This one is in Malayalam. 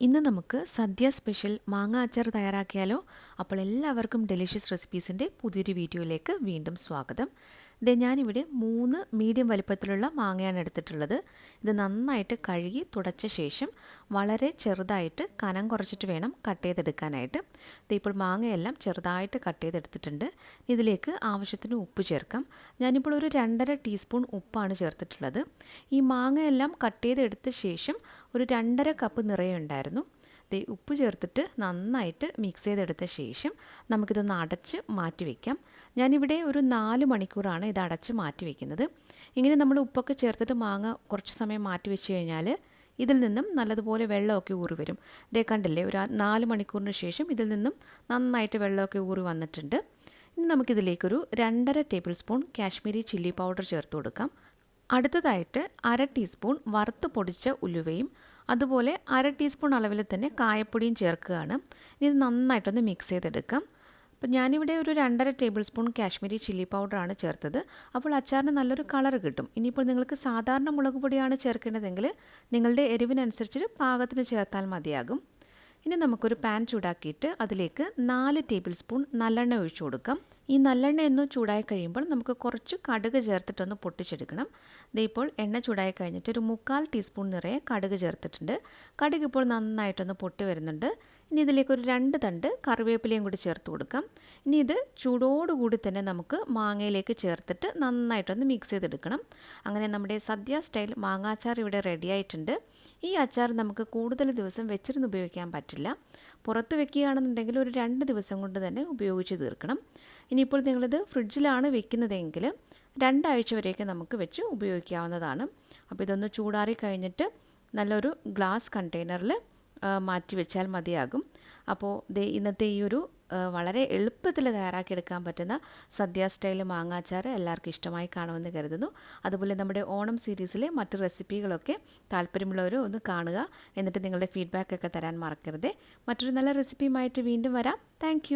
ഇന്ന് നമുക്ക് സദ്യ സ്പെഷ്യൽ മാങ്ങ അച്ചാർ തയ്യാറാക്കിയാലോ? അപ്പോൾ എല്ലാവർക്കും ഡെലിഷ്യസ് റെസിപ്പീസിന്റെ പുതിയൊരു വീഡിയോയിലേക്ക് വീണ്ടും സ്വാഗതം. ദേ ഞാനിവിടെ മൂന്ന് മീഡിയം വലിപ്പത്തിലുള്ള മാങ്ങയാണ് എടുത്തിട്ടുള്ളത്. ഇത് നന്നായിട്ട് കഴുകി തുടച്ച ശേഷം വളരെ ചെറുതായിട്ട് കനം കുറച്ചിട്ട് വേണം കട്ട് ചെയ്തെടുക്കാനായിട്ട്. ഇപ്പോൾ മാങ്ങയെല്ലാം ചെറുതായിട്ട് കട്ട് ചെയ്തെടുത്തിട്ടുണ്ട്. ഇതിലേക്ക് ആവശ്യത്തിന് ഉപ്പ് ചേർക്കാം. ഞാനിപ്പോൾ ഒരു രണ്ടര ടീസ്പൂൺ ഉപ്പാണ് ചേർത്തിട്ടുള്ളത്. ഈ മാങ്ങയെല്ലാം കട്ട് ചെയ്തെടുത്ത ശേഷം ഒരു രണ്ടര കപ്പ് നിറയെ ഉണ്ടായിരുന്നു ദേ ഉപ്പ് ചേർത്തിട്ട് നന്നായിട്ട് മിക്സ് ചെയ്തെടുത്ത ശേഷം നമുക്കിതൊന്ന് അടച്ച് മാറ്റി വയ്ക്കാം ഞാനിവിടെ ഒരു നാല് മണിക്കൂറാണ് ഇത് അടച്ച് മാറ്റി വയ്ക്കുന്നത് ഇങ്ങനെ നമ്മൾ ഉപ്പൊക്കെ ചേർത്തിട്ട് മാങ്ങ കുറച്ച് സമയം മാറ്റി വെച്ച് കഴിഞ്ഞാൽ ഇതിൽ നിന്നും നല്ലതുപോലെ വെള്ളമൊക്കെ ഊറി വരും. ഇതേ കണ്ടില്ലേ ഒരു നാല് മണിക്കൂറിന് ശേഷം ഇതിൽ നിന്നും നന്നായിട്ട് വെള്ളമൊക്കെ ഊറി വന്നിട്ടുണ്ട്. ഇനി നമുക്കിതിലേക്കൊരു രണ്ടര tablespoon Kashmiri chilli powder ചേർത്ത് കൊടുക്കാം. അടുത്തതായിട്ട് അര ടീസ്പൂൺ വറുത്ത് പൊടിച്ച ഉലുവയും അതുപോലെ അര ടീസ്പൂൺ അളവിൽ തന്നെ കായപ്പൊടിയും ചേർക്കുകയാണ്. ഇനി ഇത് നന്നായിട്ടൊന്ന് മിക്സ് ചെയ്തെടുക്കാം. അപ്പോൾ ഞാനിവിടെ ഒരു രണ്ടര ടേബിൾ സ്പൂൺ കാശ്മീരി ചില്ലി പൗഡറാണ് ചേർത്തത്. അപ്പോൾ അച്ചാറിന് നല്ലൊരു കളർ കിട്ടും. ഇനിയിപ്പോൾ നിങ്ങൾക്ക് സാധാരണ മുളക് പൊടിയാണ് ചേർക്കേണ്ടതെങ്കിൽ നിങ്ങളുടെ എരിവിനനുസരിച്ച് പാകത്തിന് ചേർത്താൽ മതിയാകും. ഇനി നമുക്കൊരു പാൻ ചൂടാക്കിയിട്ട് അതിലേക്ക് നാല് ടേബിൾ സ്പൂൺ നല്ലെണ്ണ ഒഴിച്ചു കൊടുക്കാം. ഈ നല്ലെണ്ണ ഒന്ന് ചൂടായി കഴിയുമ്പോൾ നമുക്ക് കുറച്ച് കടുക് ചേർത്തിട്ടൊന്ന് പൊട്ടിച്ചെടുക്കണം. ദേ ഇപ്പോൾ എണ്ണ ചൂടായി കഴിഞ്ഞിട്ട് ഒരു മുക്കാൽ ടീസ്പൂൺ നിറയെ കടുക് ചേർത്തിട്ടുണ്ട്. കടുക് ഇപ്പോൾ നന്നായിട്ടൊന്ന് പൊട്ടി വരുന്നുണ്ട്. ഇനി ഇതിലേക്ക് ഒരു രണ്ട് തണ്ട് കറിവേപ്പിലയും കൂടി ചേർത്ത് കൊടുക്കാം. ഇനി ഇത് ചൂടോടുകൂടി തന്നെ നമുക്ക് മാങ്ങയിലേക്ക് ചേർത്തിട്ട് നന്നായിട്ടൊന്ന് മിക്സ് ചെയ്തെടുക്കണം. അങ്ങനെ നമ്മുടെ സദ്യ സ്റ്റൈൽ മാങ്ങാച്ചാർ ഇവിടെ റെഡിയായിട്ടുണ്ട് ഈ അച്ചാർ നമുക്ക് കൂടുതൽ ദിവസം വെച്ചിരുന്ന് ഉപയോഗിക്കാൻ പറ്റില്ല. പുറത്ത് വെക്കുകയാണെന്നുണ്ടെങ്കിൽ ഒരു രണ്ട് ദിവസം കൊണ്ട് തന്നെ ഉപയോഗിച്ച് തീർക്കണം. ഇനിയിപ്പോൾ നിങ്ങളിത് ഫ്രിഡ്ജിലാണ് വെക്കുന്നതെങ്കിൽ രണ്ടാഴ്ച വരെയൊക്കെ നമുക്ക് വെച്ച് ഉപയോഗിക്കാവുന്നതാണ്. അപ്പോൾ ഇതൊന്ന് ചൂടാറി കഴിഞ്ഞിട്ട് നല്ലൊരു ഗ്ലാസ് കണ്ടെയ്നറിൽ മാറ്റി വെച്ചാൽ മതിയാകും. അപ്പോൾ ദേ ഇന്നത്തെ ഈ ഒരു വളരെ എളുപ്പത്തിൽ തയ്യാറാക്കിയെടുക്കാൻ പറ്റുന്ന സദ്യ സ്റ്റൈൽ മാങ്ങാച്ചാർ എല്ലാവർക്കും ഇഷ്ടമായി കാണുമെന്ന് കരുതുന്നു. അതുപോലെ നമ്മുടെ ഓണം സീരീസിലെ മറ്റ് റെസിപ്പികളൊക്കെ താല്പര്യമുള്ളവർ ഒന്ന് കാണുക. എന്നിട്ട് നിങ്ങളുടെ ഫീഡ്ബാക്കൊക്കെ തരാൻ മറക്കരുത്. മറ്റൊരു നല്ല റെസിപ്പിയുമായിട്ട് വീണ്ടും വരാം. താങ്ക്